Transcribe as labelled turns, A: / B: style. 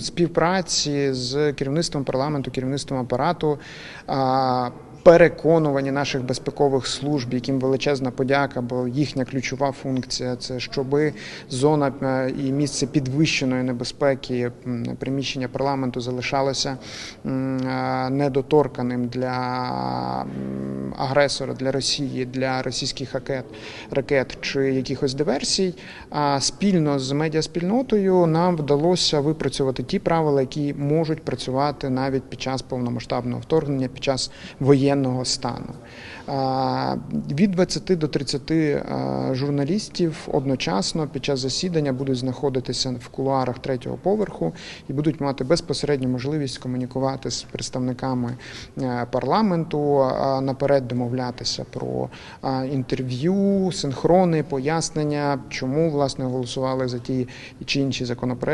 A: співпраці з керівництвом парламенту, керівництвом апарату. А, Переконувані наших безпекових служб, яким величезна подяка, бо їхня ключова функція це щоби зона е, і місце підвищеної небезпеки приміщення парламенту залишалося е, недоторканим для агресора, для Росії, для російських ракет, ракет чи якихось диверсій. А спільно з медіаспільнотою нам вдалося випрацювати ті правила, які можуть працювати навіть під час повномасштабного вторгнення, під час воєнного стану. Від 20 до 30 журналістів одночасно під час засідання будуть знаходитися в кулуарах третього поверху і будуть мати безпосередню можливість комунікувати з представниками е, парламенту, наперед домовлятися про інтерв'ю, синхрони, пояснення, чому власне голосували за ті чи інші законопроекти.